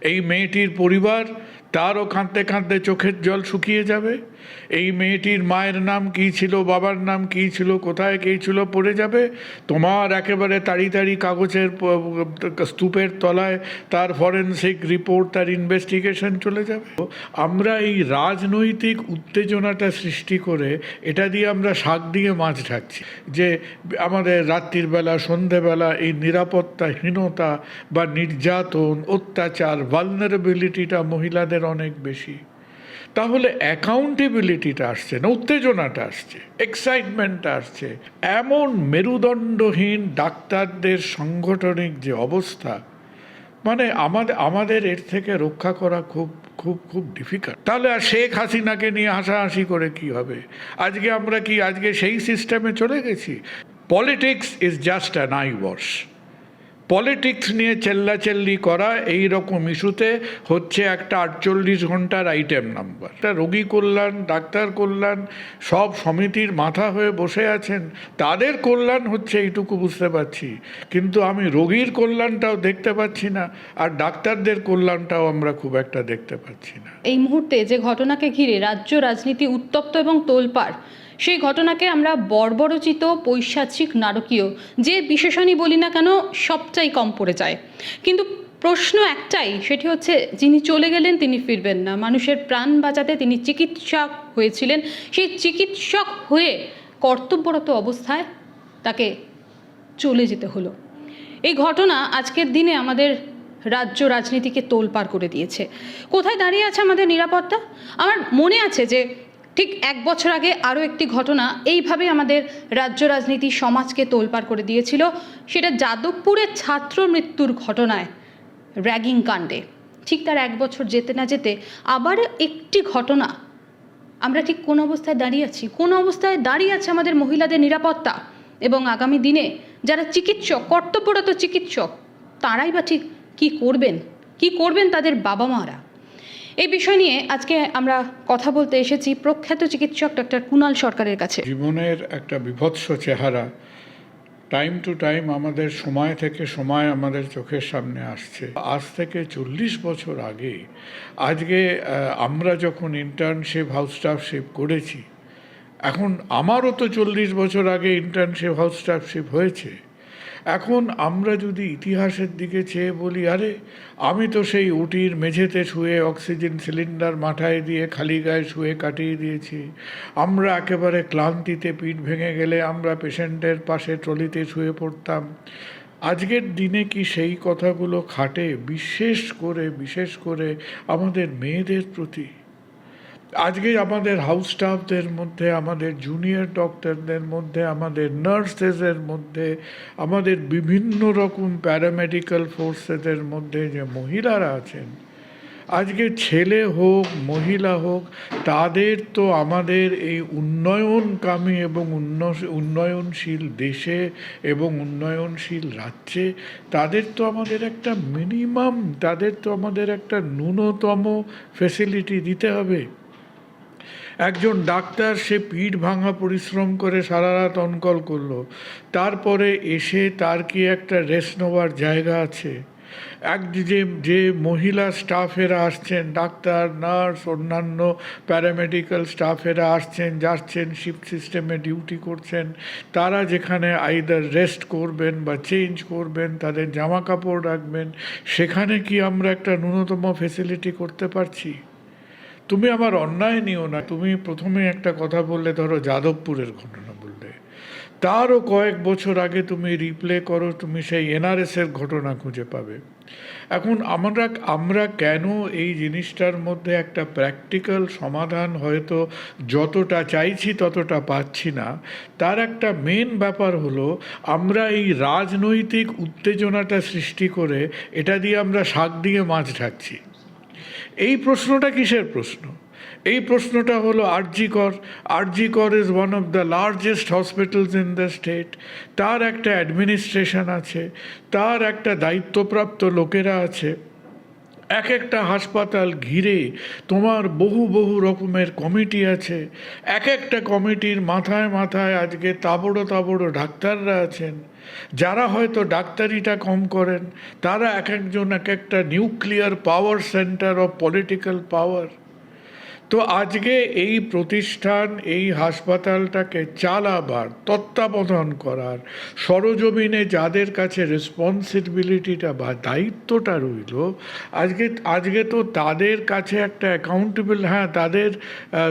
এই মেয়েটির পরিবার তারও কাঁদতে কাঁদতে চোখের জল শুকিয়ে যাবে। এই মেয়েটির মায়ের নাম কী ছিল, বাবার নাম কী ছিল, কোথায় কী ছিল পড়ে যাবে। তোমার একেবারে তাড়ি তাড়ি কাগজের স্তূপের তলায় তার ফরেনসিক রিপোর্ট, তার ইনভেস্টিগেশন চলে যাবে। আমরা এই রাজনৈতিক উত্তেজনাটা সৃষ্টি করে এটা দিয়ে আমরা শাক দিয়ে মাছ ঢাকছি। যে আমাদের রাত্রির বেলা সন্ধেবেলা এই নিরাপত্তাহীনতা বা নির্যাতন, অত্যাচার ভালনারেবিলিটিটা মহিলাদের অনেক বেশি। তাহলে অ্যাকাউন্টেবিলিটিটা আসছে না, উত্তেজনাটা আসছে এক্সাইটমেন্টটা আসছে। এমন মেরুদণ্ডহীন ডাক্তারদের সাংগঠনিক যে অবস্থা মানে আমাদের আমাদের এর থেকে রক্ষা করা খুব খুব খুব ডিফিকাল্ট তাহলে আর শেখ হাসিনাকে নিয়ে হাসাহাসি করে কি হবে? আজকে আমরা কি, আজকে সেই সিস্টেমে চলে গেছি? Politics is just an eye wash politics নিয়ে চেল্লাচেল্লি করা এই রকম ইস্যুতে হচ্ছে একটা আটচল্লিশ ঘণ্টার আইটেম নাম্বার একটা রোগী কল্যাণ, ডাক্তার কল্যাণ, সব সমিতির মাথা হয়ে বসে আছেন। তাদের কল্যাণ হচ্ছে এইটুকু বুঝতে পারছি। কিন্তু আমি রোগীর কল্যাণটাও দেখতে পাচ্ছি না, আর ডাক্তারদের কল্যাণটাও আমরা খুব একটা দেখতে পাচ্ছি না। এই মুহূর্তে যে ঘটনাকে ঘিরে রাজ্য রাজনীতি উত্তপ্ত এবং তোলপাড় সেই ঘটনাকে আমরা বর্বরচিত পৈশাচিক নারকীয় যে বিশেষণই বলি না কেন, সবটাই কম পড়ে যায়। কিন্তু প্রশ্ন একটাই, সেটি হচ্ছে যিনি চলে গেলেন তিনি ফিরবেন না। মানুষের প্রাণ বাঁচাতে তিনি চিকিৎসক হয়েছিলেন। সেই চিকিৎসক হয়ে কর্তব্যরত অবস্থায় তাকে চলে যেতে হলো। এই ঘটনা আজকের দিনে আমাদের রাজ্য রাজনীতিকে তোলপাড় করে দিয়েছে। কোথায় দাঁড়িয়ে আছে আমাদের নিরাপত্তা? আমার মনে আছে যে ঠিক এক বছর আগে আরও একটি ঘটনা এইভাবে আমাদের রাজ্য রাজনীতি সমাজকে তোলপাড় করে দিয়েছিল। সেটা যাদবপুরের ছাত্র মৃত্যুর ঘটনায়, র্যাগিং কাণ্ডে। ঠিক তার এক বছর যেতে না যেতে আবার একটি ঘটনা। আমরা ঠিক কোন অবস্থায় দাঁড়িয়ে আছি? কোন অবস্থায় দাঁড়িয়ে আছে আমাদের মহিলাদের নিরাপত্তা? এবং আগামী দিনে যারা চিকিৎসক, কর্তব্যরত চিকিৎসক, তারাই বা ঠিক কী করবেন? কি করবেন তাদের বাবা মারা এই বিষয় নিয়ে আজকে আমরা কথা বলতে এসেছি প্রখ্যাত চিকিৎসক ডক্টর কুণাল সরকারের কাছে। জীবনের একটা বিভৎস চেহারা, টাইম টু টাইম আমাদের সময় থেকে সময় আমাদের চোখের সামনে আসছে। আজ থেকে চল্লিশ বছর আগে, আজকে আমরা যখন ইন্টার্নশিপ হাউস স্টাফশিপ করেছি, এখন আমারও তো চল্লিশ বছর আগে ইন্টার্নশিপ হাউস স্টাফশিপ হয়েছে। এখন আমরা যদি ইতিহাসের দিকে চেয়ে বলি, আরে, আমি তো সেই উটির মেঝেতে শুয়ে অক্সিজেন সিলিন্ডার মাথায় দিয়ে খালি গায়ে শুয়ে কাটিয়ে দিয়েছি। আমরা একেবারে ক্লান্তিতে পিঠ ভেঙে গেলে আমরা পেশেন্টের পাশে ট্রলিতে শুয়ে পড়তাম। আজকের দিনে কি সেই কথাগুলো খাটে? বিশেষ করে বিশেষ করে আমাদের মেয়েদের প্রতি। আজকে আমাদের হাউস স্টাফদের মধ্যে, আমাদের জুনিয়র ডক্টরদের মধ্যে, আমাদের নার্সেসের মধ্যে, আমাদের বিভিন্ন রকম প্যারামেডিক্যাল ফোর্সেসের মধ্যে যে মহিলারা আছেন, আজকে ছেলে হোক, মহিলা হোক, তাদের তো আমাদের এই উন্নয়নকামী এবং উন্ন- উন্নয়নশীল দেশে এবং উন্নয়নশীল রাজ্যে, তাদের তো আমাদের একটা মিনিমাম তাদের তো আমাদের একটা ন্যূনতম ফেসিলিটি দিতে হবে। একজন ডাক্তার সে পিঠ ভাঙা পরিশ্রম করে সারা রাত অনকল করল। তারপরে এসে তার কি একটা রেস্ট নেওয়ার জায়গা আছে? এক যে যে মহিলা স্টাফেরা আসছেন, ডাক্তার, নার্স, অন্যান্য প্যারামেডিক্যাল স্টাফেরা আসছেন, যাচ্ছেন, শিফট সিস্টেমে ডিউটি করছেন, তারা যেখানে আইদার রেস্ট করবেন বা চেঞ্জ করবেন, তাদের জামা কাপড় রাখবেন, সেখানে কি আমরা একটা ন্যূনতম ফেসিলিটি করতে পারছি? তুমি আমার অন্যায় নিও না। তুমি প্রথমে একটা কথা বললে, ধরো যাদবপুরের ঘটনা বললে। তারও কয়েক বছর আগে তুমি রিপ্লে করো, তুমি সেই এনআরএসের ঘটনা খুঁজে পাবে। এখন আমরা আমরা কেন এই জিনিসটার মধ্যে একটা প্র্যাকটিক্যাল সমাধান হয়তো যতটা চাইছি, ততটা পাচ্ছি না। তার একটা মেন ব্যাপার হলো, আমরা এই রাজনৈতিক উত্তেজনাটা সৃষ্টি করে, এটা দিয়ে আমরা শাক দিয়ে মাছ ঢাকছি। এই প্রশ্নটা কিসের প্রশ্ন? এই প্রশ্নটা হলো RG Kar. RG Kar is one of the largest hospitals in the state তার একটা অ্যাডমিনিস্ট্রেশন আছে, তার একটা দায়িত্বপ্রাপ্ত লোকেরা আছে। এক একটা হাসপাতাল ঘিরে তোমার বহু বহু রকমের কমিটি আছে। এক একটা কমিটির মাথায় মাথায় আজকে তাবড়ো তাবড়ো ডাক্তাররা আছেন। যারা হয়তো ডাক্তারিটা কম করেন, তারা এক একজন এক একটা nuclear power centre of political power তো আজকে এই প্রতিষ্ঠান, এই হাসপাতালটাকে চালাবার, তত্ত্বাবধান করার, সরজমিনে যাদের কাছে রেসপন্সিবিলিটিটা বা দায়িত্বটা রইল, আজকে আজকে তো তাদের কাছে একটা অ্যাকাউন্টেবল হ্যাঁ তাদের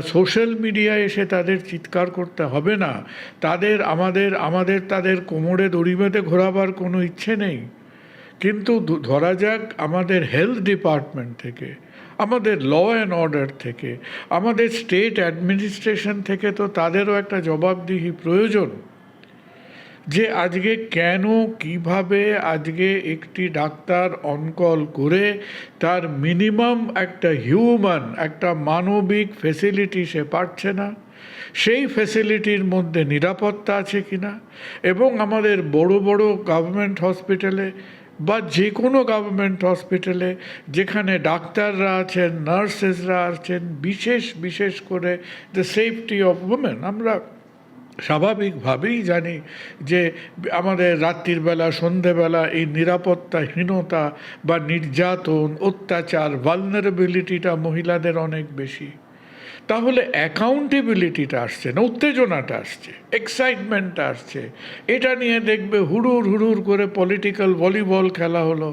সোশ্যাল মিডিয়ায় এসে তাদের চিৎকার করতে হবে না। তাদের, আমাদের আমাদের তাদের কোমরে দড়ি বেঁধে ঘোরাবার কোনো ইচ্ছে নেই। কিন্তু ধরা যাক আমাদের হেলথ ডিপার্টমেন্ট থেকে আমাদের ল অ্যান্ড অর্ডার থেকে, আমাদের স্টেট অ্যাডমিনিস্ট্রেশন থেকে তো তাদেরও একটা জবাবদিহি প্রয়োজন যে আজকে কেন, কীভাবে আজকে একটি ডাক্তার অনকল করে তার মিনিমাম একটা হিউম্যান একটা মানবিক ফেসিলিটি সে পাচ্ছে না, সেই ফেসিলিটির মধ্যে নিরাপত্তা আছে কিনা, এবং আমাদের বড় বড় গভর্নমেন্ট হসপিটালে বা যে কোনো গভর্নমেন্ট হসপিটালে যেখানে ডাক্তাররা আছেন, নার্সেসরা আছেন, বিশেষ বিশেষ করে দ্য সেফটি অফ উমেন আমরা স্বাভাবিকভাবেই জানি যে আমাদের রাত্রির বেলা, সন্ধেবেলা এই নিরাপত্তাহীনতা বা নির্যাতন, অত্যাচার ভালনারেবিলিটিটা মহিলাদের অনেক বেশি। তাহলে অ্যাকাউন্টেবিলিটিটা আসছে না, উত্তেজনাটা আসছে এক্সাইটমেন্টটা আসছে। এটা নিয়ে দেখবে হুড়ুর হুড়ুর করে পলিটিক্যাল ভলিবল খেলা হলো।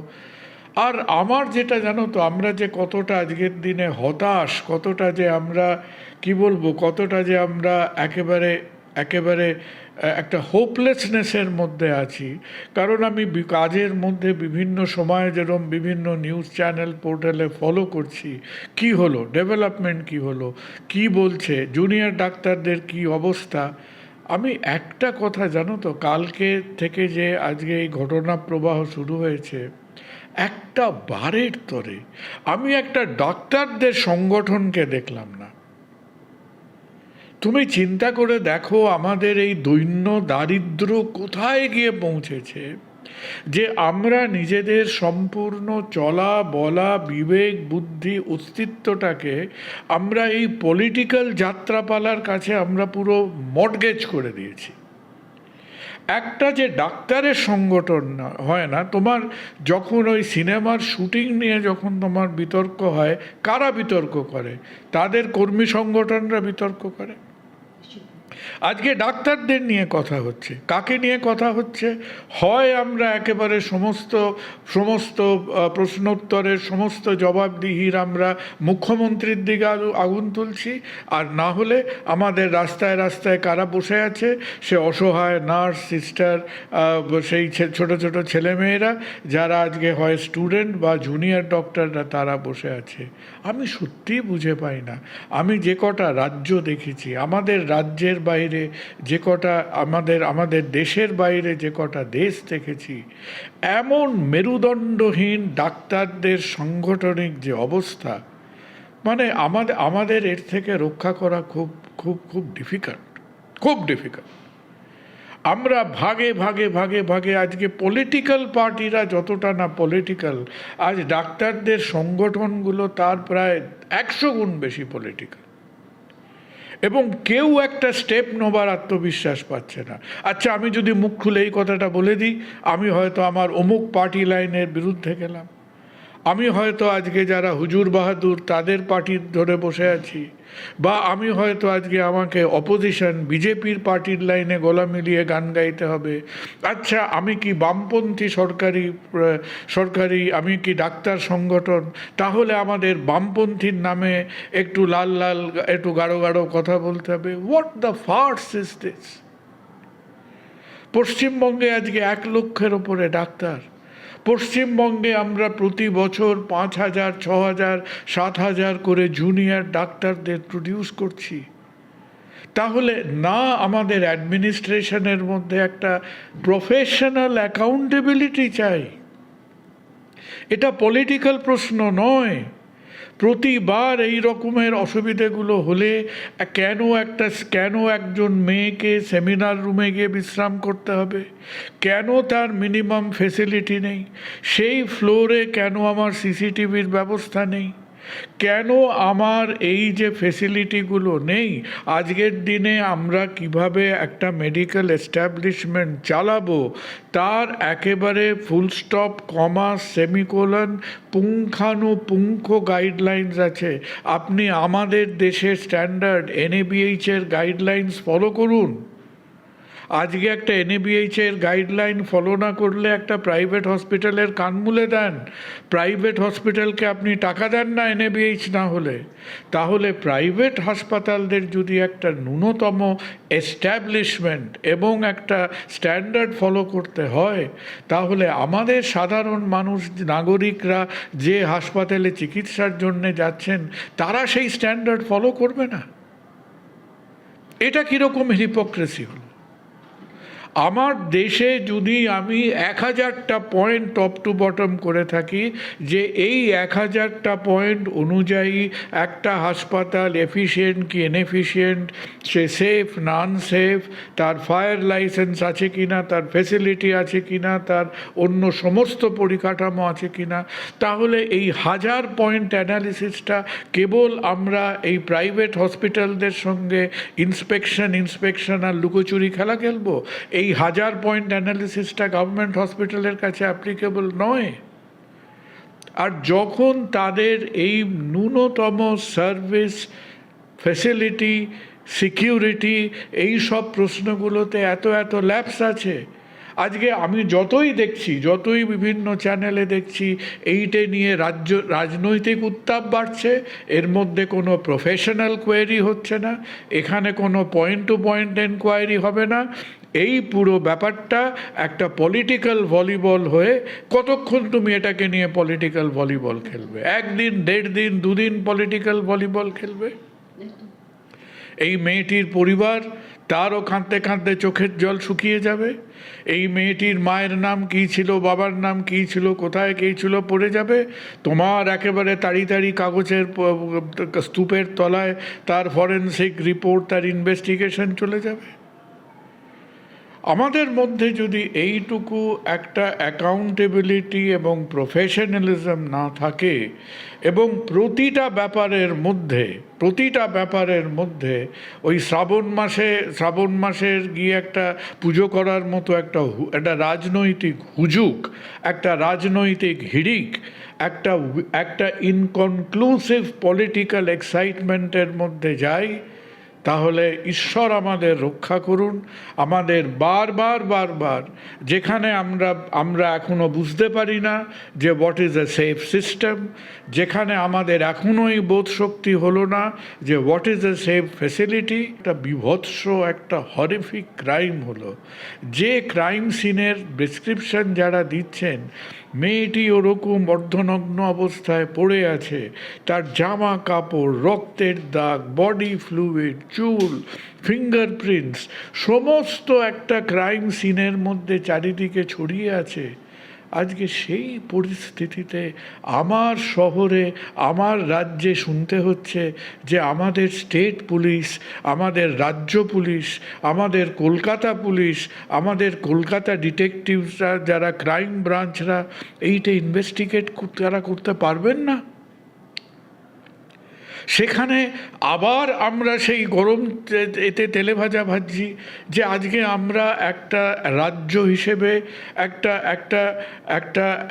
আর আমার যেটা জানো তো, আমরা যে কতটা আজকের দিনে হতাশ, কতটা যে আমরা, কি বলব, কতটা যে আমরা একেবারে একেবারে একটা হোপলেসনেসের মধ্যে আছি। কারণ আমি কাজের মধ্যে বিভিন্ন সময়ে যেরকম বিভিন্ন নিউজ চ্যানেল পোর্টালে ফলো করছি। কি হলো? ডেভেলপমেন্ট কি হলো? কি বলছে? জুনিয়র ডাক্তারদের কি অবস্থা? আমি একটা কথা, জানো তো, কালকে থেকে যে আজকে এই ঘটনা প্রবাহ শুরু হয়েছে, একটা বারের তরে আমি একটা ডাক্তারদের সংগঠনকে দেখলাম না। তুমি চিন্তা করে দেখো আমাদের এই দৈন্য দারিদ্র কোথায় গিয়ে পৌঁছেছে। যে আমরা নিজেদের সম্পূর্ণ চলা, বলা, বিবেক, বুদ্ধি, অস্তিত্বটাকে আমরা এই পলিটিক্যাল যাত্রাপালার কাছে আমরা পুরো মডগেজ করে দিয়েছি। একটা যে ডাক্তারের সংগঠন না- হয় না, তোমার যখন ওই সিনেমার শুটিং নিয়ে যখন তোমার বিতর্ক হয়, কারা বিতর্ক করে? তাদের কর্মী সংগঠনরা বিতর্ক করে? should আজকে ডাক্তারদের নিয়ে কথা হচ্ছে। কাকে নিয়ে কথা হচ্ছে? হয় আমরা একেবারে সমস্ত সমস্ত প্রশ্নোত্তরের সমস্ত জবাবদিহির আমরা মুখ্যমন্ত্রীর দিকে আগুন তুলছি, আর না হলে আমাদের রাস্তায় রাস্তায় কারা বসে আছে? সে অসহায় নার্স, সিস্টার সেই ছোট ছোট ছেলেমেয়েরা, যারা আজকে হয় স্টুডেন্ট বা জুনিয়র ডক্টররা, তারা বসে আছে। আমি সত্যিই বুঝে পাই না। আমি যে কটা রাজ্য দেখেছি, আমাদের রাজ্যের বাইরে, যে কটা আমাদের আমাদের দেশের বাইরে যে কটা দেশ দেখেছি, এমন মেরুদণ্ডহীন ডাক্তারদের সাংগঠনিক যে অবস্থা মানে আমাদের আমাদের এর থেকে রক্ষা করা খুব খুব খুব ডিফিকাল্ট খুব ডিফিকাল্ট আমরা ভাগে ভাগে ভাগে ভাগে আজকে পলিটিক্যাল পার্টিরা যতটা না পলিটিক্যাল আজ ডাক্তারদের সংগঠনগুলো তার প্রায় একশো গুণ বেশি পলিটিক্যাল এবং কেউ একটা স্টেপ নেবার আত্মবিশ্বাস পাচ্ছে না। আচ্ছা আমি যদি মুখ খুলে এই কথাটা বলে দিই, আমি হয়তো আমার অমুক পার্টি লাইনের বিরুদ্ধে গেলাম। আমি হয়তো আজকে যারা হুজুর বাহাদুর তাদের পার্টির ধরে বসে আছি। বা আমি হয়তো আজকে আমাকে অপোজিশন বিজেপির পার্টির লাইনে গলা মিলিয়ে গান গাইতে হবে। আচ্ছা আমি কি বামপন্থী সরকারি সরকারি, আমি কি ডাক্তার সংগঠন? তাহলে আমাদের বামপন্থীর নামে একটু লাল লাল, একটু গাঢ় গাঢ় কথা বলতে হবে। What the farce is this পশ্চিমবঙ্গে আজকে এক লক্ষের ওপরে ডাক্তার। পশ্চিমবঙ্গে আমরা প্রতি বছর পাঁচ হাজার, ছ হাজার, সাত হাজার করে জুনিয়র ডাক্তারদের প্রডিউস করছি। তাহলে না আমাদের অ্যাডমিনিস্ট্রেশনের মধ্যে একটা প্রফেশনাল অ্যাকাউন্টেবিলিটি চাই। এটা পলিটিক্যাল প্রশ্ন নয়। প্রতিবার এই রকমের অসুবিধেগুলো হলে কেন একটা কেন একজন মেয়েকে সেমিনার রুমে গিয়ে বিশ্রাম করতে হবে? কেন তার মিনিমাম ফেসিলিটি নেই? সেই ফ্লোরে কেন আমার সিসিটিভির ব্যবস্থা নেই? কেন আমার এই যে ফেসিলিটিগুলো নেই? আজকের দিনে আমরা কীভাবে একটা মেডিকেল এস্টাবলিশমেন্ট চালাবো? তার একেবারে ফুল স্টপ কমা সেমিকোলন পুঙ্খানুপুঙ্খ গাইডলাইন্স আছে। আপনি আমাদের দেশের স্ট্যান্ডার্ড এনএবিএইচ এর গাইডলাইন্স ফলো করুন। আজকে একটা এনএবিএইচ এর গাইডলাইন ফলো না করলে একটা প্রাইভেট হসপিটালের কান মুলে দেন। প্রাইভেট হসপিটালকে আপনি টাকা দেন না এনএবিএইচ না হলে। তাহলে প্রাইভেট হাসপাতালদের যদি একটা ন্যূনতম এস্ট্যাবলিশমেন্ট এবং একটা স্ট্যান্ডার্ড ফলো করতে হয়, তাহলে আমাদের সাধারণ মানুষ, নাগরিকরা যে হাসপাতালে চিকিৎসার জন্য যাচ্ছেন, তারা সেই স্ট্যান্ডার্ড ফলো করবে না। এটা কীরকম হিপোক্রেসি হলো? আমার দেশে যদি আমি এক হাজারটা পয়েন্ট টপ টু বটম করে থাকি, যে এই এক হাজারটা পয়েন্ট অনুযায়ী একটা হাসপাতাল এফিসিয়েন্ট কি ইনএফিসিয়েন্ট সে সেফ নন সেফ তার ফায়ার লাইসেন্স আছে কি না তার ফেসিলিটি আছে কি না তার অন্য সমস্ত পরিকাঠামো আছে কি না তাহলে এই হাজার পয়েন্ট অ্যানালিসিসটা কেবল আমরা এই প্রাইভেট হসপিটালদের সঙ্গে ইন্সপেকশন ইন্সপেকশন আর লুকোচুরি খেলা খেলব? এই হাজার পয়েন্ট অ্যানালিসিসটা গভর্নমেন্ট হসপিটালের কাছে অ্যাপ্লিকেবল নয়। আর যখন তাদের এই ন্যূনতম সার্ভিস ফেসিলিটি সিকিউরিটি এই সব প্রশ্নগুলোতে এত এত ল্যাপস আছে, আজকে আমি যতই দেখছি, যতই বিভিন্ন চ্যানেলে দেখছি, এইটে নিয়ে রাজ্য, রাজনৈতিক উত্তাপ বাড়ছে, এর মধ্যে কোনো প্রফেশনাল কোয়েরি হচ্ছে না, এখানে কোনো পয়েন্ট টু পয়েন্ট এনকোয়ারি হবে না এই পুরো ব্যাপারটা একটা পলিটিক্যাল ভলিবল হয়ে কতক্ষণ তুমি এটাকে নিয়ে পলিটিক্যাল ভলিবল খেলবে? একদিন দেড় দিন দুদিন পলিটিক্যাল ভলিবল খেলবে? এই মেয়েটির পরিবার তারও কাঁদতে কাঁদতে চোখের জল শুকিয়ে যাবে। এই মেয়েটির মায়ের নাম কী ছিল, বাবার নাম কী ছিল, কোথায় কী ছিল পড়ে যাবে। তোমার একেবারে তাড়ি তাড়ি কাগজের স্তূপের তলায় তার ফরেন্সিক রিপোর্ট তার ইনভেস্টিগেশন চলে যাবে। আমাদের মধ্যে যদি এইটুকু একটা অ্যাকাউন্টেবিলিটি এবং প্রফেশনালিজম না থাকে, এবং প্রতিটা ব্যাপারের মধ্যে, প্রতিটা ব্যাপারের মধ্যে ওই শ্রাবণ মাসে, শ্রাবণ মাসের গিয়ে একটা পুজো করার মতো একটা একটা রাজনৈতিক হুজুক, একটা রাজনৈতিক হিড়িক, একটা একটা ইনকনক্লুসিভ পলিটিক্যাল এক্সাইটমেন্টের মধ্যে যাই তাহলে ঈশ্বর আমাদের রক্ষা করুন, আমাদের বারবার বারবার, যেখানে আমরা আমরা এখনও বুঝতে পারি না যে what is a safe system যেখানে আমাদের এখনোই বোধ শক্তি হলো না যে what is a safe facility একটা বিভৎস, একটা হরিফিক ক্রাইম হলো। যে ক্রাইম সিনের ডিসক্রিপশন যারা দিচ্ছেন, মেয়েটি ওরকম অর্ধনগ্ন অবস্থায় পড়ে আছে, তার জামা কাপড় রক্তের দাগ বডি ফ্লুইড চুল ফিঙ্গারপ্রিন্টস সমস্ত একটা ক্রাইম সিনের মধ্যে চারিদিকে ছড়িয়ে আছে। আজকে সেই পরিস্থিতিতে আমার শহরে, আমার রাজ্যে শুনতে হচ্ছে যে আমাদের স্টেট পুলিশ আমাদের রাজ্য পুলিশ আমাদের কলকাতা পুলিশ আমাদের কলকাতা ডিটেকটিভসরা যারা ক্রাইম ব্রাঞ্চরা এইটা ইনভেস্টিগেট তারা করতে পারবেন না? সেখানে আবার আমরা সেই গরম এতে তেলে ভাজা ভাজছি যে আজকে আমরা একটা রাজ্য হিসেবে, একটা একটা একটা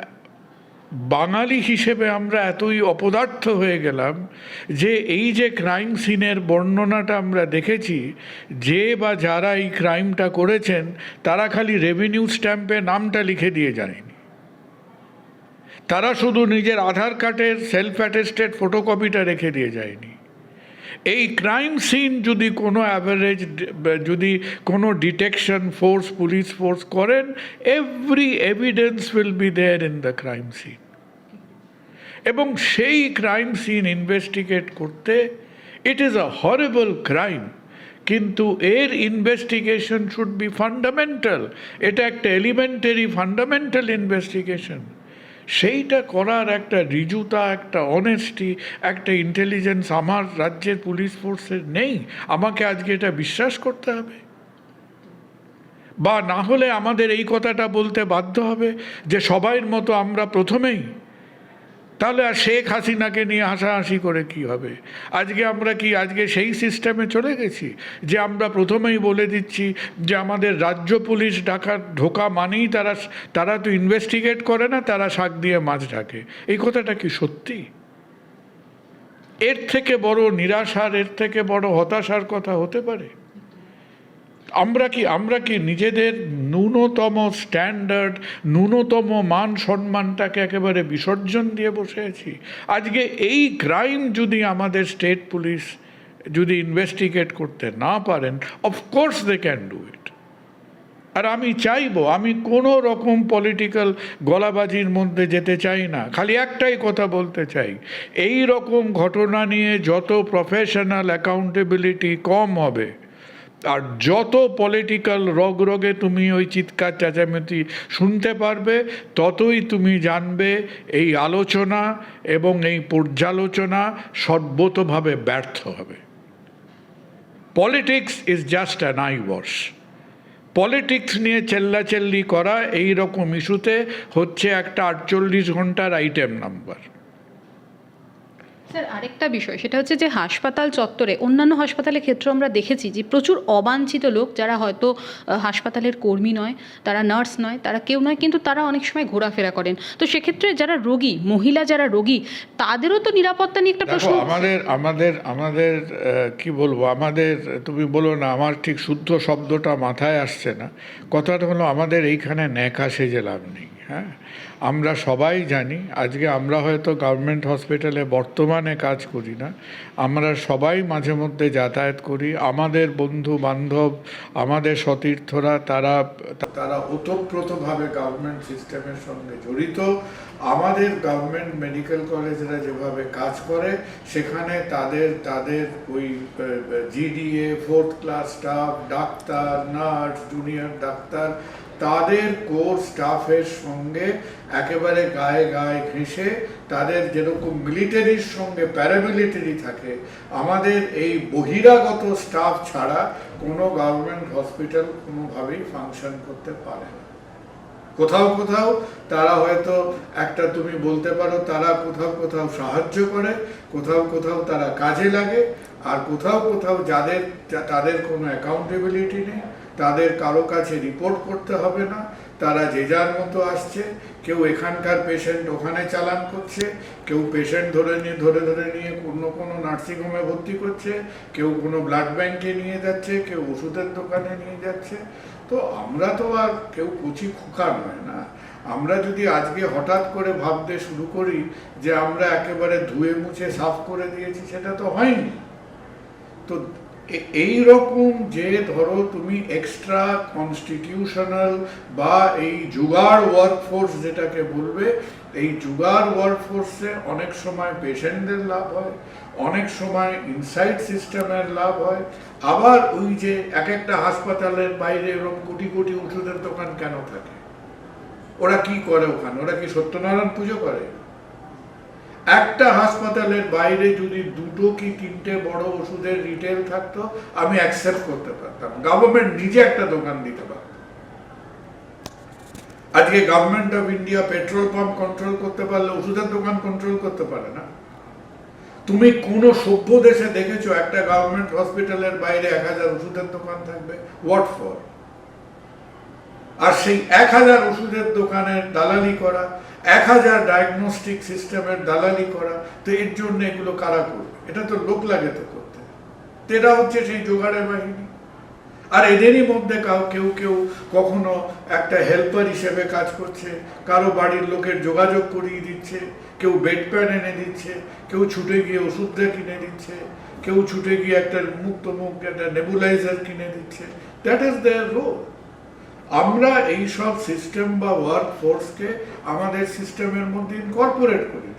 বাঙালি হিসেবে আমরা এতই অপদার্থ হয়ে গেলাম যে এই যে ক্রাইম সিনের বর্ণনাটা আমরা দেখেছি, যে বা যারা এই ক্রাইমটা করেছেন, তারা খালি রেভিনিউ স্ট্যাম্পে নামটা লিখে দিয়ে যায়নি। তারা শুধু নিজের আধার কার্ডের সেলফ অ্যাটেস্টেড ফটোকপিটা রেখে দিয়ে যায়নি। এই ক্রাইম সিন যদি কোনো অ্যাভারেজ যদি কোনো ডিটেকশন ফোর্স পুলিশ ফোর্স করেন every evidence will be there in the crime scene এবং সেই ক্রাইম সিন ইনভেস্টিগেট করতে it is a horrible crime কিন্তু এর ইনভেস্টিগেশন শুড বি ফান্ডামেন্টাল এটা একটা এলিমেন্টারি ফান্ডামেন্টাল ইনভেস্টিগেশন সেইটা করার একটা রিজুতা, একটা অনেস্টি একটা ইন্টেলিজেন্স আমার রাজ্যের পুলিশ ফোর্সের নেই। আমাকে আজকে এটা বিশ্বাস করতে হবে। বা না হলে আমাদের এই কথাটা বলতে বাধ্য হবে যে সবাইয়ের মতো আমরা প্রথমেই তাহলে আর শেখ হাসিনাকে নিয়ে হাসাহাসি করে কি হবে? আজকে আমরা কি, আজকে সেই সিস্টেমে চলে গেছি? যে আমরা প্রথমেই বলে দিচ্ছি যে আমাদের রাজ্য পুলিশ ডাকার ঢোকা মানেই তারা তারা তো ইনভেস্টিগেট করে না, তারা শাক দিয়ে মাছ ঢাকে। এই কথাটা কি সত্যি? এর থেকে বড় নিরাশার, এর থেকে বড় হতাশার কথা হতে পারে? আমরা কি আমরা কি নিজেদের ন্যূনতম স্ট্যান্ডার্ড ন্যূনতম মান সম্মানটাকে একেবারে বিসর্জন দিয়ে বসে আছি? আজকে এই ক্রাইম যদি আমাদের স্টেট পুলিশ যদি ইনভেস্টিগেট করতে না পারেন of course they can do it আর আমি চাইব, আমি কোনো রকম পলিটিক্যাল গলাবাজির মধ্যে যেতে চাই না, খালি একটাই কথা বলতে চাই। এই রকম ঘটনা নিয়ে যত প্রফেশনাল অ্যাকাউন্টেবিলিটি কম হবে আর যত পলিটিক্যাল রগ রগে তুমি ওই চিৎকার চেঁচামেচি শুনতে পারবে, ততই তুমি জানবে এই আলোচনা এবং এই পর্যালোচনা সর্বতভাবে ব্যর্থ হবে। Politics is just an eye wash politics নিয়ে চেল্লাচেল্লি করা এই রকম ইস্যুতে হচ্ছে একটা আটচল্লিশ ঘণ্টার আইটেম নাম্বার স্যার আরেকটা বিষয় সেটা হচ্ছে যে হাসপাতাল চত্বরে অন্যান্য হাসপাতালের ক্ষেত্রে আমরা দেখেছি যে প্রচুর অবাঞ্ছিত লোক যারা হয়তো হাসপাতালের কর্মী নয় তারা নার্স নয় তারা কেউ নয় কিন্তু তারা অনেক সময় ঘোরাফেরা করেন। তো সেক্ষেত্রে যারা রোগী মহিলা যারা রোগী তাদেরও তো নিরাপত্তা নিয়ে একটা প্রশ্ন আমাদের আমাদের আমাদের কি বলব আমাদের তুমি বলো না আমার ঠিক শুদ্ধ শব্দটা মাথায় আসছে না। কথাটা হলো আমাদের এইখানে ন্যাকা সেজে লাভ নেই। হ্যাঁ? আমরা সবাই জানি, আজকে আমরা হয়তো গভর্নমেন্ট হসপিটালে বর্তমানে কাজ করি না, আমরা সবাই মাঝে মধ্যে যাতায়াত করি, আমাদের বন্ধু বান্ধব, আমাদের সতীর্থরা, তারা তারা ওতপ্রোতভাবে গভর্নমেন্ট সিস্টেমের সঙ্গে জড়িত। আমাদের গভর্নমেন্ট মেডিকেল কলেজরা যেভাবে কাজ করে, সেখানে তাদের তাদের ওই GDA fourth class staff doctor nurse junior doctor তাদের কোর স্টাফের সঙ্গে একেবারে গায়ে গায়ে ঘেঁষে তাদের যেরকম মিলিটারির সঙ্গে প্যারামিলিটারি থাকে, আমাদের এই বহিরাগত স্টাফ ছাড়া কোনো গভর্নমেন্ট হসপিটাল কোনোভাবেই ফাংশন করতে পারে না। কোথাও কোথাও তারা হয়তো একটা তুমি বলতে পারো তারা কোথাও কোথাও সাহায্য করে, কোথাও কোথাও তারা কাজে লাগে, আর কোথাও কোথাও যাদের, তাদের কোনো অ্যাকাউন্টেবিলিটি নেই। তাদের কারও কাছে রিপোর্ট করতে হবে না। তারা যে যার মতো আসছে, কেউ এখানকার পেশেন্ট ওখানে চালান করছে, কেউ পেশেন্ট ধরে নিয়ে, ধরে ধরে নিয়ে কোনো কোনো নার্সিংহোমে ভর্তি করছে, কেউ কোনো ব্লাড ব্যাংকে নিয়ে যাচ্ছে, কেউ ওষুধের দোকানে নিয়ে যাচ্ছে। তো আমরা তো আর কেউ কচি খোকা নয় না। আমরা যদি আজকে হঠাৎ করে ভাবতে শুরু করি যে আমরা একেবারে ধুয়ে মুছে সাফ করে দিয়েছি, সেটা তো হয়নি। তো এই রকম যে ধরো তুমি এক্সট্রা কনস্টিটিউশনাল বা এই জুগাড় ওয়ার্কফোর্স যেটাকে বলবে, এই জুগাড় ওয়ার্কফোর্সে অনেক সময় পেশেন্টদের লাভ হয়, অনেক সময় ইনসাইড সিস্টেমের লাভ হয়। আবার ওই যে এক একটা হাসপাতালের বাইরে এরকম কোটি কোটি ওষুধের দোকান কেন থাকে? ওরা কি করে ওখানে? ওরা কি সত্যনারায়ণ পুজো করে? একটা হাসপাতালের বাইরে যদি দুটো কি তিনটে বড় ওষুধের রিটেল থাকতো, আমি অ্যাকসেপ্ট করতে পারতাম। গভর্নমেন্ট নিজে একটা দোকান দিতে পারত। আজকে government of India petrol pump control করতে পারলে ওষুধের দোকান কন্ট্রোল করতে পারে না। তুমি কোন সভ্য দেশে দেখেছ, একটা গভর্নমেন্ট হসপিটালের বাইরে এক হাজার ওষুধের দোকান থাকবে? হোয়াট ফর আর সেই এক হাজার ওষুধের দোকানের দালালি করা এক হাজার ডায়াগনস্টিক সিস্টেমের দালালি করা, তো এর জন্য এগুলো কারা করবে? এটা তো লোক লাগে তো করতে। এরা হচ্ছে সেই জোগাড়ের বাহিনী। আর এদেরই মধ্যে কেউ কেউ কখনো একটা হেল্পার হিসেবে কাজ করছে, কারও বাড়ির লোকের যোগাযোগ করিয়ে দিচ্ছে, কেউ বেড প্যান এনে দিচ্ছে, কেউ ছুটে গিয়ে ওষুধটা কিনে দিচ্ছে, কেউ ছুটে গিয়ে একটা মুক্ত মুখ, একটা নেবুলাইজার কিনে দিচ্ছে। দ্যাট ইজ দেয়ার রোল আমরা এই সব সিস্টেম বা ওয়ার্ক ফোর্সকে আমাদের সিস্টেমের মধ্যে ইনকর্পোরেট করি।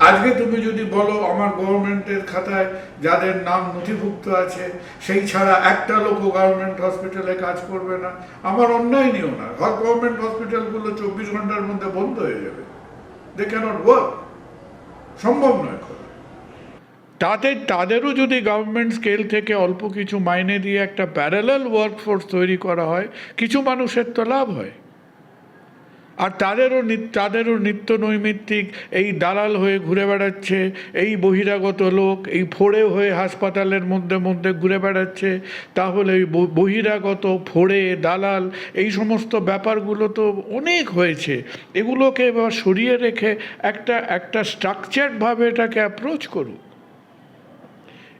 আজকে তুমি যদি বলো আমার গভর্নমেন্টের খাতায় যাদের নাম নথিভুক্ত আছে, সেই ছাড়া একটা লোকও গভর্নমেন্ট হসপিটালে কাজ করবে না। আমার অন্যায় নিও না। গভর্নমেন্ট হসপিটালগুলো চব্বিশ ঘণ্টার মধ্যে বন্ধ হয়ে যাবে। দে ক্যানট ওয়ার্ক সম্ভব নয়। তাদের, তাদেরও যদি গভর্নমেন্ট স্কেল থেকে অল্প কিছু মাইনে দিয়ে একটা প্যারালাল ওয়ার্কফোর্স তৈরি করা হয়, কিছু মানুষের তো লাভ হয়। আর তাদেরও তাদেরও নিত্য নৈমিত্তিক, এই দালাল হয়ে ঘুরে বেড়াচ্ছে, এই বহিরাগত লোক, এই ফোড়ে হয়ে হাসপাতালের মধ্যে মধ্যে ঘুরে বেড়াচ্ছে, তাহলে এই বহিরাগত, ফোড়ে, দালাল, এই সমস্ত ব্যাপারগুলো তো অনেক হয়েছে। এগুলোকে এবার সরিয়ে রেখে একটা একটা স্ট্রাকচারভাবে এটাকে অ্যাপ্রোচ করুক।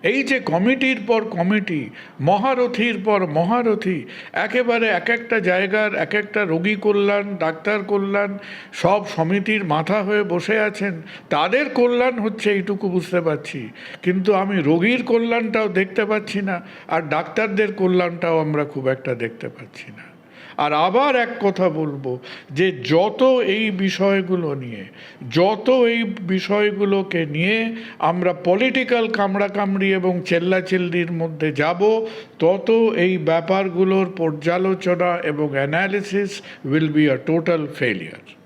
এই যে কমিটির পর কমিটি, মহারথীর পর মহারথী, একেবারে এক একটা জায়গার এক একটা রোগী কল্যাণ, ডাক্তার কল্যাণ, সব সমিতির মাথা হয়ে বসে আছেন, তাদের কল্যাণ হচ্ছে এইটুকু বুঝতে পারছি। কিন্তু আমি রোগীর কল্যাণটাও দেখতে পাচ্ছি না, আর ডাক্তারদের কল্যাণটাও আমরা খুব একটা দেখতে পাচ্ছি না। আর আবার এক কথা বলব যে যত এই বিষয়গুলো নিয়ে, যত এই বিষয়গুলোকে নিয়ে আমরা পলিটিক্যাল কামড়াকামড়ি এবং চেল্লাচিল্লির মধ্যে যাব, তত এই ব্যাপারগুলোর পর্যালোচনা এবং analysis will be a total failure